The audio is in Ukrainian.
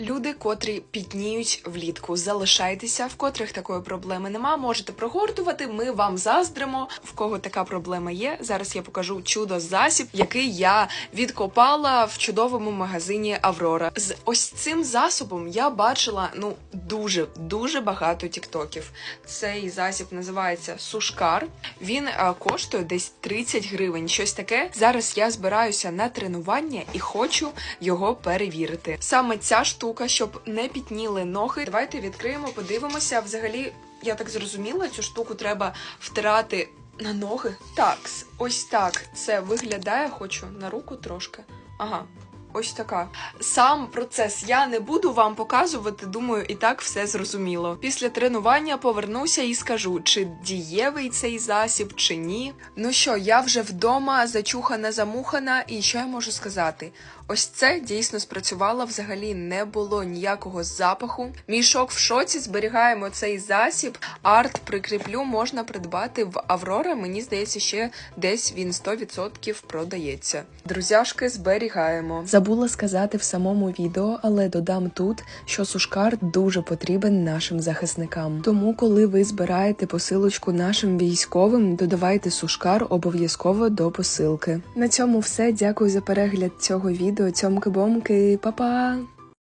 Люди, котрі пітніють влітку, залишайтеся, в котрих такої проблеми нема. Можете прогортувати. Ми вам заздримо. В кого така проблема є. Зараз я покажу чудо засіб, який я відкопала в чудовому магазині Аврора. З ось цим засобом я бачила ну дуже дуже багато тіктоків. Цей засіб називається Сушкар. Він е, коштує десь 30 гривень. Щось таке. Зараз я збираюся на тренування і хочу його перевірити. Саме ця штука, щоб не пітніли ноги. Давайте відкриємо, подивимося. Взагалі, я так зрозуміла, цю штуку треба втирати на ноги. Так, ось так це виглядає. Хочу на руку трошки. Ага. Ось така. Сам процес я не буду вам показувати, думаю, і так все зрозуміло. Після тренування повернуся і скажу, чи дієвий цей засіб, чи ні. Ну що, я вже вдома зачухана, замухана, і що я можу сказати? Ось це дійсно спрацювало. Взагалі не було ніякого запаху. Мій шок в шоці. Зберігаємо цей засіб. Арт прикріплю можна придбати в Аврора. Мені здається, ще десь він 100% продається. Друзяшки, зберігаємо. Забула сказати в самому відео, але додам тут, що сушкар дуже потрібен нашим захисникам. Тому, коли ви збираєте посилочку нашим військовим, додавайте сушкар обов'язково до посилки. На цьому все. Дякую за перегляд цього відео. Цьомки-бомки, па-па!